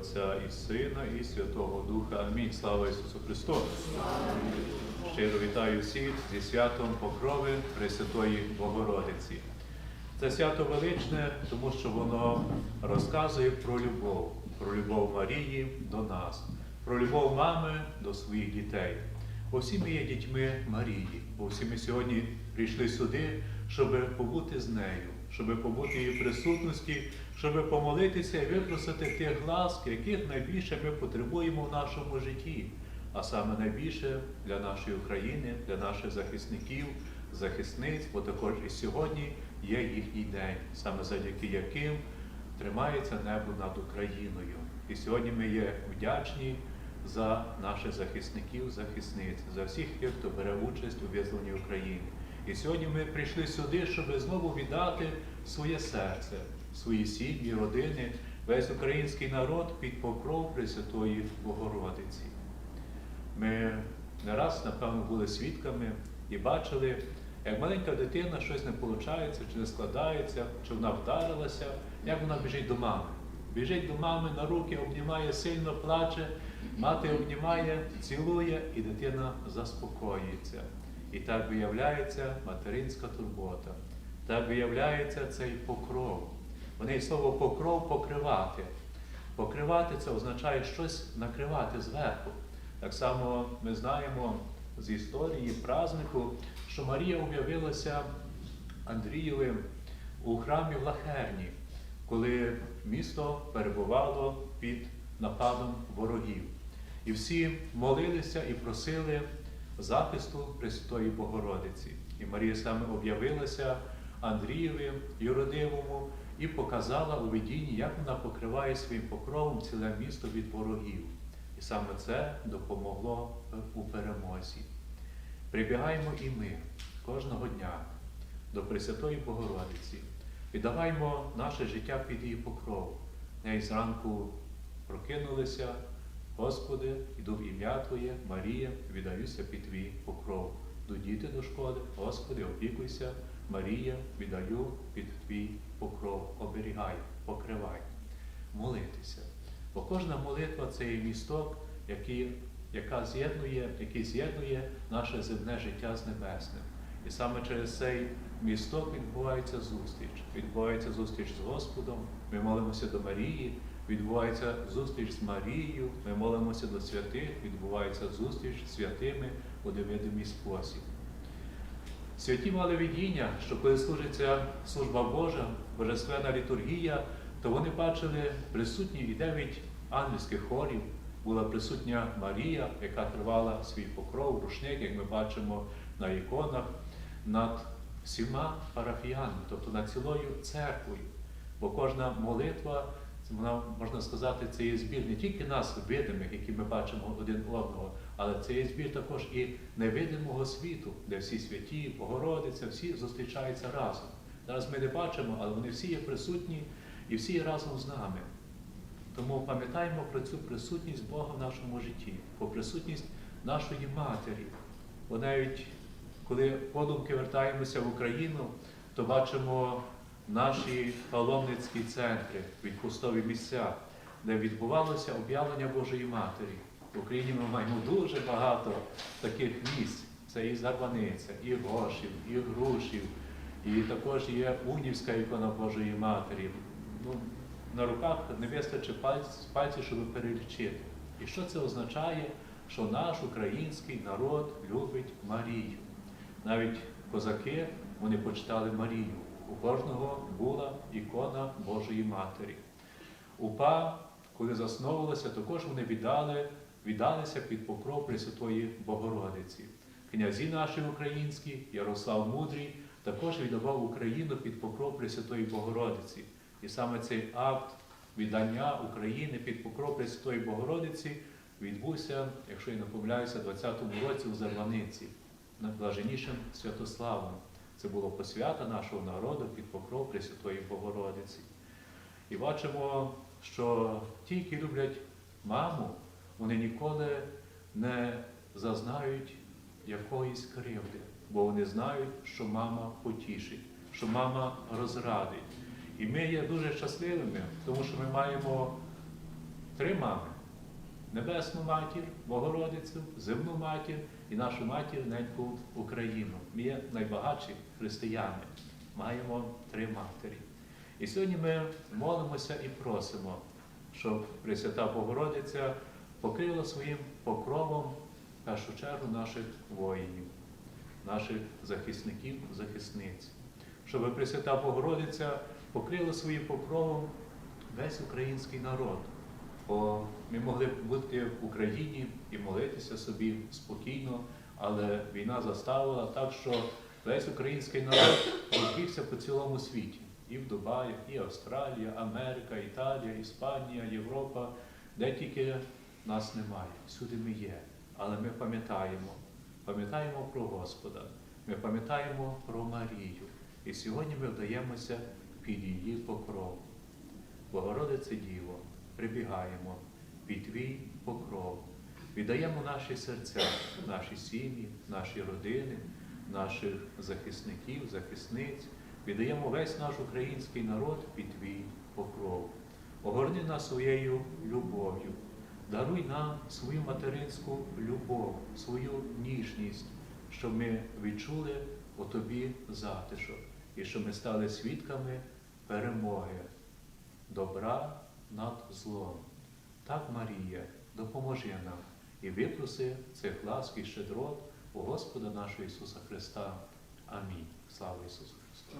Отця і Сина, і Святого Духа. Амінь. Слава Ісусу Христу! Щиро вітаю всіх зі святом Покрови Пресвятої Богородиці. Це свято величне, тому що воно розказує про любов, про любов Марії до нас, про любов мами до своїх дітей. Всі ми є дітьми Марії, бо всі ми сьогодні прийшли сюди, щоб побути з нею, щоб побути її присутності, щоб помолитися і випросити тих ласк, яких найбільше ми потребуємо в нашому житті, а саме найбільше для нашої України, для наших захисників, захисниць, бо також і сьогодні є їхній день, саме завдяки яким тримається небо над Україною. І сьогодні ми є вдячні за наших захисників, захисниць, за всіх тих, хто бере участь у визволенні України. І сьогодні ми прийшли сюди, щоб знову віддати своє серце, свої сім'ї, родини, весь український народ під покров Пресвятої Богородиці. Ми не раз, напевно, були свідками і бачили, як маленька дитина щось не виходить, чи не складається, чи вона вдарилася, як вона біжить до мами. Біжить до мами на руки, обнімає, сильно плаче, мати обнімає, цілує, і дитина заспокоюється. І так виявляється материнська турбота. Так виявляється цей покров. Вони слово покров покривати. Покривати це означає щось накривати зверху. Так само ми знаємо з історії празнику, що Марія об'явилася Андрієвим у храмі в Лахерні, коли місто перебувало під нападом ворогів. І всі молилися і просили захисту Пресвятої Богородиці. І Марія саме об'явилася Андрієві Юродивому і показала у видінні, як вона покриває своїм покровом ціле місто від ворогів. І саме це допомогло у перемозі. Прибігаємо і ми кожного дня до Пресвятої Богородиці. Віддаваймо наше життя під її покров. Неї зранку прокинулися, Господи, іду в ім'я Твоє, Марія, віддаюся під Твій покров. До діти до школи, Господи, опікуйся, Марія, віддаю під Твій покров, оберігай, покривай, молитися. Бо кожна молитва це є місток, який, яка з'єднує, який з'єднує наше земне життя з небесним. І саме через цей місток відбувається зустріч. Відбувається зустріч з Господом, ми молимося до Марії, відбувається зустріч з Марією, ми молимося до святих, відбувається зустріч з святими у невидимий спосіб. Святі мали видіння, що коли служиться служба Божа, божественна літургія, то вони бачили присутні і дев'ять ангельських хорів. Була присутня Марія, яка тривала свій покров, рушник, як ми бачимо на іконах, над всіма парафіянами, тобто над цілою церквою. Бо кожна молитва, вона, можна сказати, це є збір не тільки нас, видимих, які ми бачимо один одного, але це є збір також і невидимого світу, де всі святі, Богородиця, всі зустрічаються разом. Зараз ми не бачимо, але вони всі є присутні і всі є разом з нами. Тому пам'ятаємо про цю присутність Бога в нашому житті, про присутність нашої матері. Бо навіть коли подумки вертаємося в Україну, то бачимо наші паломницькі центри, відпустові місця, де відбувалося об'явлення Божої Матері. В Україні ми маємо дуже багато таких місць. Це і Зарваниця, і Гошів, і Грушів, і також є Унівська ікона Божої Матері. Ну, на руках не вистачить пальців, щоб перелічити. І що це означає? Що наш український народ любить Марію. Навіть козаки вони почитали Марію. У кожного була ікона Божої Матері. УПА, коли засновувалися, також вони віддали, віддалися під покров Пресвятої Богородиці. Князі наші українські, Ярослав Мудрий, також віддавав Україну під покров Пресвятої Богородиці. І саме цей акт віддання України під покров Пресвятої Богородиці відбувся, якщо я не помиляюся, у 20-му році у Зарваниці, над блаженнішим Святославом. Це було посвята нашого народу під покров Пресвятої Богородиці. І бачимо, що ті, які люблять маму, вони ніколи не зазнають якоїсь кривди, бо вони знають, що мама потішить, що мама розрадить. І ми є дуже щасливими, тому що ми маємо три мами: Небесну матір, Богородицю, земну матір і нашу матір неньку Україну. Ми є найбагатші християни, маємо три матері. І сьогодні ми молимося і просимо, щоб Пресвята Богородиця покрила своїм покровом в першу чергу наших воїнів, наших захисників, захисниць, щоб Пресвята Богородиця покрила своїм покровом весь український народ. Бо ми могли б бути в Україні і молитися собі спокійно, але війна заставила так, що весь український народ розбігся по цілому світі. І в Дубаї, і Австралія, Америка, Італія, Іспанія, Європа, де тільки нас немає. Всюди ми є. Але ми пам'ятаємо, пам'ятаємо про Господа, ми пам'ятаємо про Марію. І сьогодні ми вдаємося під її покров. Богородице Діво, прибігаємо під твій покров, віддаємо наші серця, наші сім'ї, наші родини, наших захисників, захисниць, віддаємо весь наш український народ під твій покров. Огорни нас своєю любов'ю, даруй нам свою материнську любов, свою ніжність, щоб ми відчули у тобі затишок і щоб ми стали свідками перемоги добра над злом. Так, Марія, допоможи нам і випроси цих ласк і щедрот у Господа нашого Ісуса Христа. Амінь. Слава Ісусу Христу!